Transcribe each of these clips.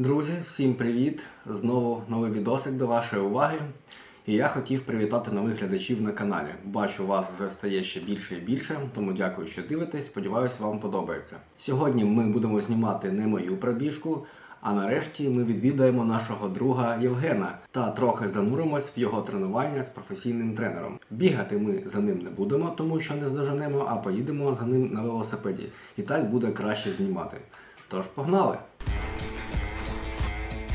Друзі, всім привіт! Знову новий відосик до вашої уваги. І я хотів привітати нових глядачів на каналі. Бачу, вас вже стає ще більше і більше, тому дякую, що дивитесь. Сподіваюсь, вам подобається. Сьогодні ми будемо знімати не мою пробіжку, а нарешті ми відвідаємо нашого друга Євгена та трохи зануримось в його тренування з професійним тренером. Бігати ми за ним не будемо, тому що не здоженемо, а поїдемо за ним на велосипеді. І так буде краще знімати. Тож погнали!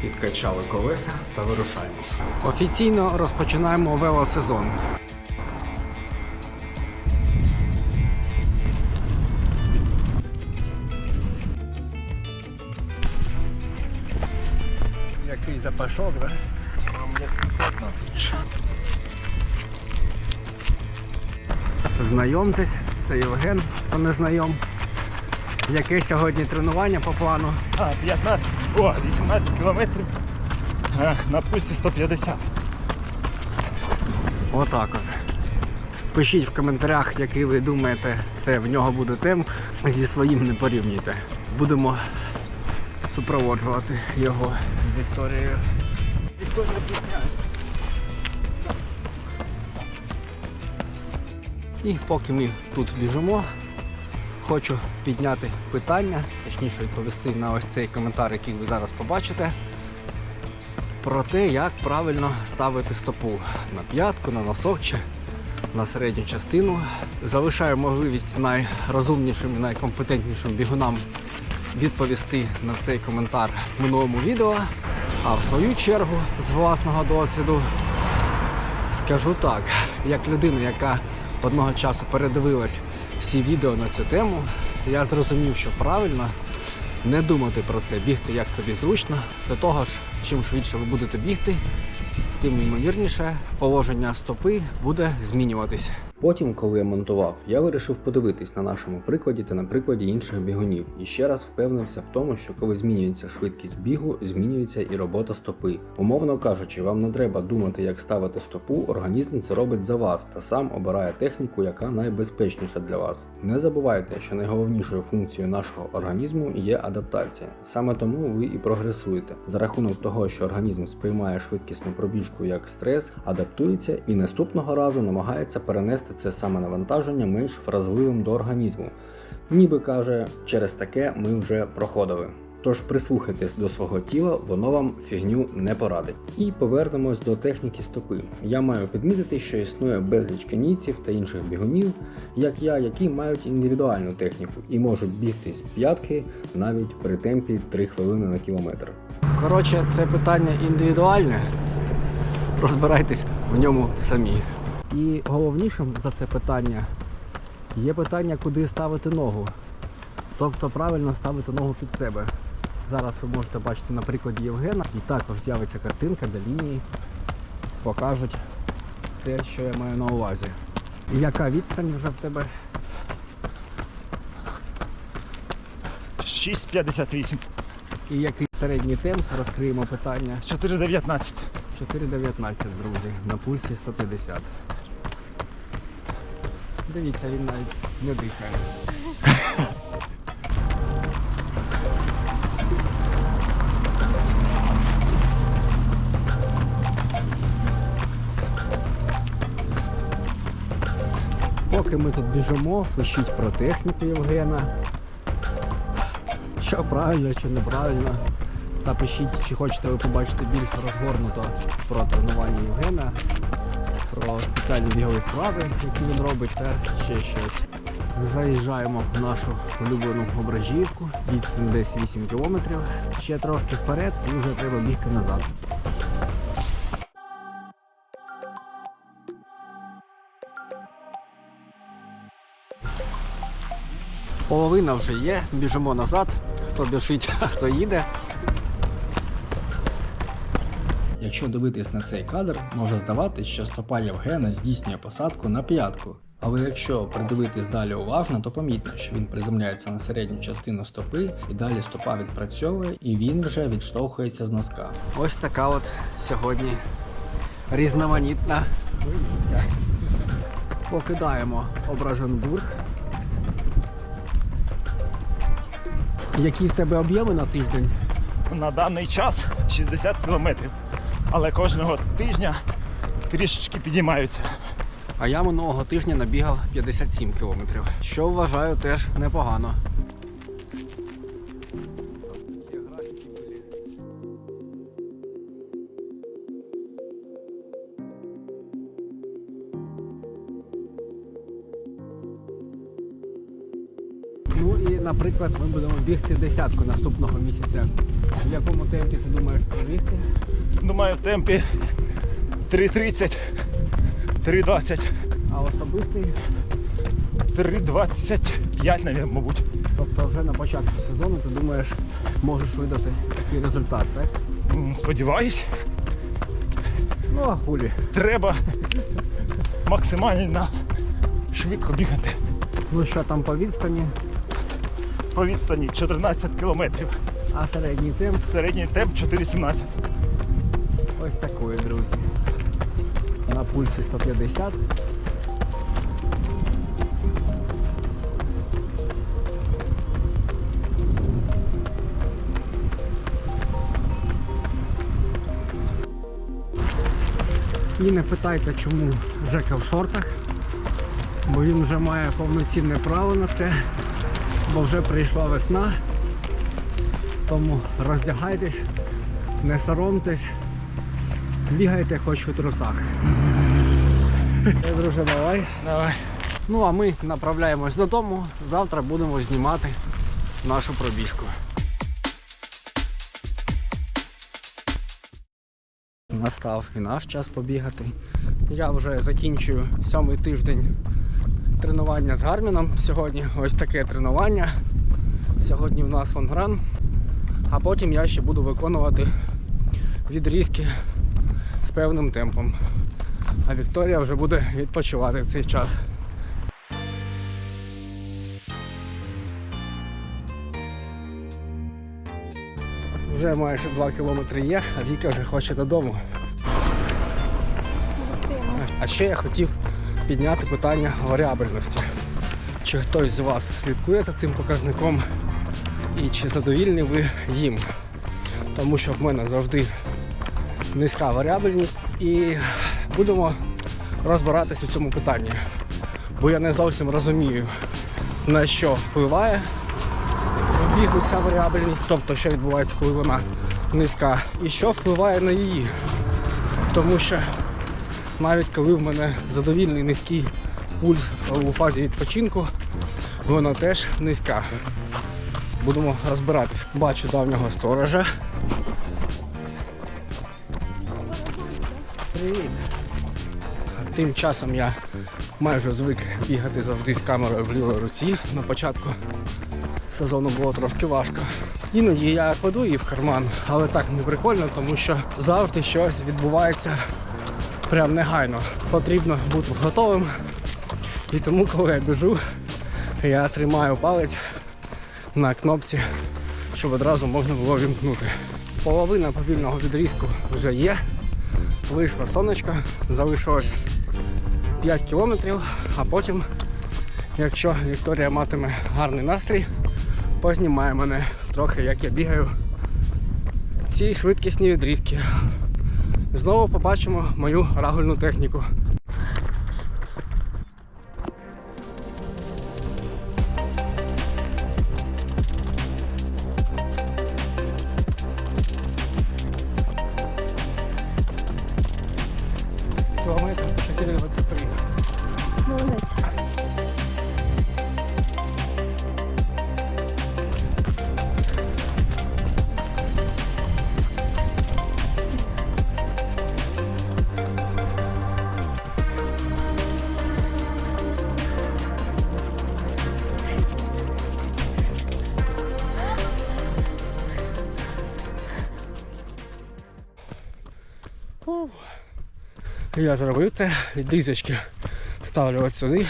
Підкачали колеса та вирушаємо. Офіційно розпочинаємо велосезон. Який запашок, да? Знайомтесь, це Євген, хто не знайом. Яке сьогодні тренування по плану? А, 15, о, 18 кілометрів а, на пульсі 150. Отак от. Пишіть в коментарях, який ви думаєте, це в нього буде темп. Зі своїм не порівнюйте. Будемо супроводжувати його з Вікторією. І поки ми тут біжимо, хочу підняти питання, точніше відповісти на ось цей коментар, який ви зараз побачите про те, як правильно ставити стопу на п'ятку, на носок чи на середню частину. Залишаю можливість найрозумнішим і найкомпетентнішим бігунам відповісти на цей коментар в минулому відео. А в свою чергу, з власного досвіду, скажу так, як людина, яка одного часу передивилась всі відео на цю тему, я зрозумів, що правильно не думати про це, бігти як тобі зручно. До того ж, чим швидше ви будете бігти, тим ймовірніше положення стопи буде змінюватись. Потім, коли я монтував, я вирішив подивитись на нашому прикладі та на прикладі інших бігунів. І ще раз впевнився в тому, що коли змінюється швидкість бігу, змінюється і робота стопи. Умовно кажучи, вам не треба думати, як ставити стопу, організм це робить за вас та сам обирає техніку, яка найбезпечніша для вас. Не забувайте, що найголовнішою функцією нашого організму є адаптація. Саме тому ви і прогресуєте. За рахунок того, що організм сприймає швидкісну пробіжку як стрес, адаптується і наступного разу намагається перенести це саме навантаження менш вразливим до організму. Ніби каже, через таке ми вже проходили. Тож прислухайтесь до свого тіла, воно вам фігню не порадить. І повернемось до техніки стопи. Я маю підмітити, що існує безліч кенійців та інших бігунів, як я, які мають індивідуальну техніку і можуть бігти з п'ятки навіть при темпі 3 хвилини на кілометр. Коротше, це питання індивідуальне. Розбирайтесь в ньому самі. І головнішим за це питання є питання, куди ставити ногу. Тобто правильно ставити ногу під себе. Зараз ви можете бачити на прикладі Євгена, і також з'явиться картинка, де лінії покажуть те, що я маю на увазі. І яка відстань вже в тебе? 6,58. І який середній темп? Розкриємо питання. 4,19. 4,19, друзі, на пульсі 150. Дивіться, він навіть не дихає. Поки ми тут біжимо, пишіть про техніку Євгена. Що правильно, що неправильно. Та пишіть, чи хочете ви побачити більш розгорнуто про тренування Євгена, про спеціальні бігові вправи, які він робить, та ще щось. Заїжджаємо в нашу улюблену ображівку, відстань десь 8 кілометрів. Ще трошки вперед і вже треба бігти назад. Половина вже є, біжимо назад. Хто біжить, хто їде. Якщо дивитись на цей кадр, може здаватись, що стопа Євгена здійснює посадку на п'ятку. Але якщо придивитись далі уважно, то помітно, що він приземляється на середню частину стопи і далі стопа відпрацьовує і він вже відштовхується з носка. Ось така от сьогодні різноманітна. Покидаємо Ображенбург. Які в тебе об'єми на тиждень? на даний час 60 кілометрів. Але кожного тижня трішечки підіймаються. А я минулого тижня набігав 57 кілометрів, що вважаю теж непогано. Ну і, наприклад, ми будемо бігти десятку наступного місяця. В якому темпі ти думаєш пробігти? Думаю, в темпі 3.30, 3.20, А особистий? 3.25, навіть, мабуть. Тобто вже на початку сезону ти думаєш, можеш видати такий результат, так? М, Сподіваюсь, Ну а хулі. треба максимально швидко бігати. Ну що там по відстані, По відстані 14 кілометрів. а середній темп Середній темп 4.17. ось такої, друзі. На пульсі 150. І не питайте, чому Жека в шортах, бо він вже має повноцінне право на це, бо вже прийшла весна. Тому роздягайтесь, не соромтесь, бігайте хоч у трусах. Друже, давай. Давай. Ну а ми направляємось додому. Завтра будемо знімати нашу пробіжку. Настав і наш час побігати. Я вже закінчую сьомий тиждень тренування з Гарміном. Сьогодні ось таке тренування. Сьогодні в нас фонгран. А потім я ще буду виконувати відрізки з певним темпом. А Вікторія вже буде відпочивати в цей час. Вже майже 2 кілометри є, а Віка вже хоче додому. А ще я хотів підняти питання варіабельності. Чи хтось з вас слідкує за цим показником і чи задовільні ви їм? Тому що в мене завжди низька варіабельність і будемо розбиратися у цьому питанні. Бо я не зовсім розумію, на що впливає в бігу ця варіабельність, тобто що відбувається, коли вона низька, і що впливає на її. Тому що навіть коли в мене задовільний низький пульс у фазі відпочинку, вона теж низька. Будемо розбиратись. Бачу давнього сторожа. Привіт. Тим часом я майже звик бігати завжди з камерою в лівій руці. На початку сезону було трошки важко. Іноді я кладу її в карман, але так не прикольно, тому що завжди щось відбувається прям негайно. Потрібно бути готовим. І тому, коли я біжу, я тримаю палець на кнопці, щоб одразу можна було вімкнути. Половина повільного відрізку вже є. Вийшло сонечко, залишилось 5 кілометрів, а потім, якщо Вікторія матиме гарний настрій, познімає мене трохи, як я бігаю ці швидкісні відрізки. Знову побачимо мою рагульну техніку. Кілометр 4,23. Молодець. Я зробив це, відрізочки ставлю от сюди.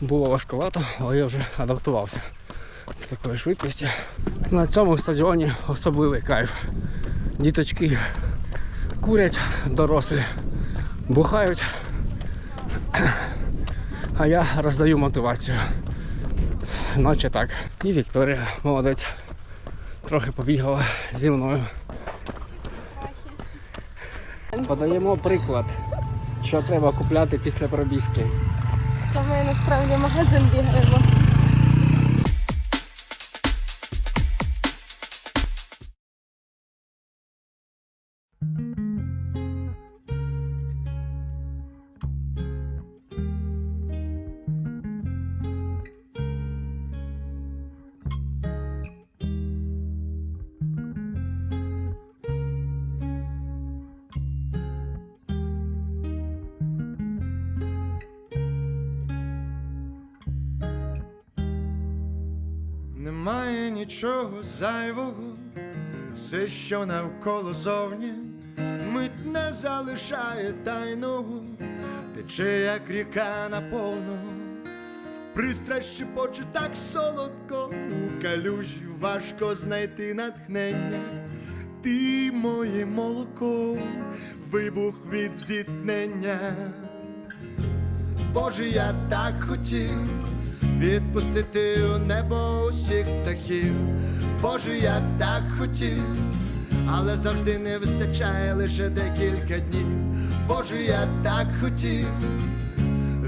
Було важкувато, але я вже адаптувався до такої швидкості. На цьому стадіоні особливий кайф. Діточки курять, дорослі бухають, а я роздаю мотивацію. Наче так. І Вікторія молодець. трохи побігала зі мною. Подаємо приклад, що треба купляти після пробіжки. Та ми насправді магазин бігаємо. Немає нічого зайвого, все, що навколо зовні, мить не залишає тайного, тече, як ріка наповну, пристрасть шепоче так солодко, у калюжі важко знайти натхнення. Ти моє молоко, вибух від зіткнення. Боже, я так хотів відпустити у небо усіх птахів. Боже, я так хотів, але завжди не вистачає лише декілька днів. Боже, я так хотів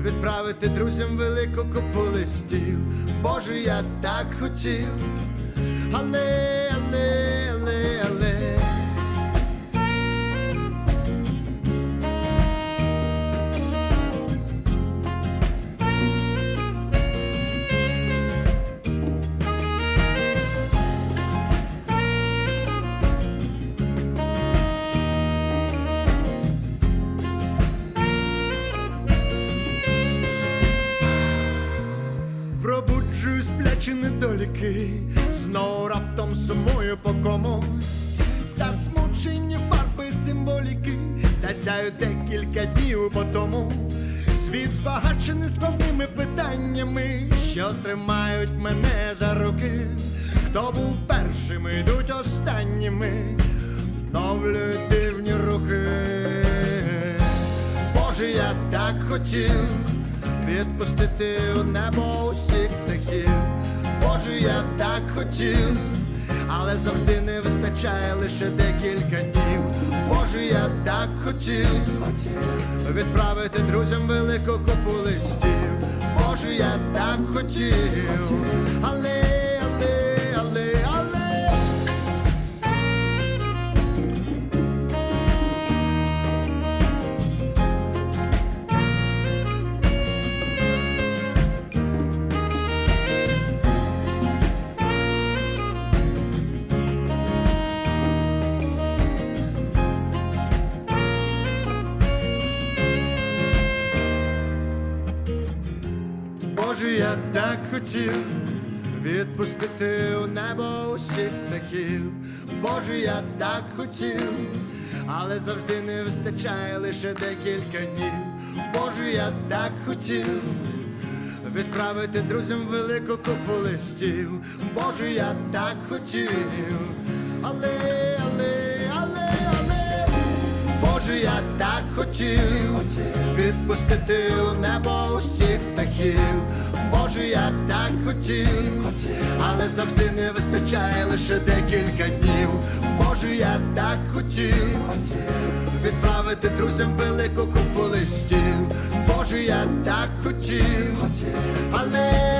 відправити друзям велику купу листів. Боже, я так хотів, але, Пробуджую сплячі недоліки, знову раптом сумую по комусь. Засмучені фарби символіки, засяють декілька днів по тому. Світ збагачений складними питаннями, що тримають мене за руки. Хто був першими, йдуть останніми, новлюють дивні рухи. Боже, я так хотів відпустити у небо усіх птахів. Боже, я так хотів, але завжди не вистачає лише декілька днів. Боже, я так хотів відправити друзям велику купу листів. Боже, я так хотів, але, хотів відпустити у небо усіх птахів. Боже, я так хотів, але завжди не вистачає лише декілька днів. Боже, я так хотів відправити друзям велику купу листів. Боже, я так хотів, але, але, але, але. Боже, я так хотів відпустити у небо усіх птахів. Боже, я так хотів, але завжди не вистачає лише декілька днів. Боже, я так хотів відправити друзям велику купу листів. Боже, я так хотів, але,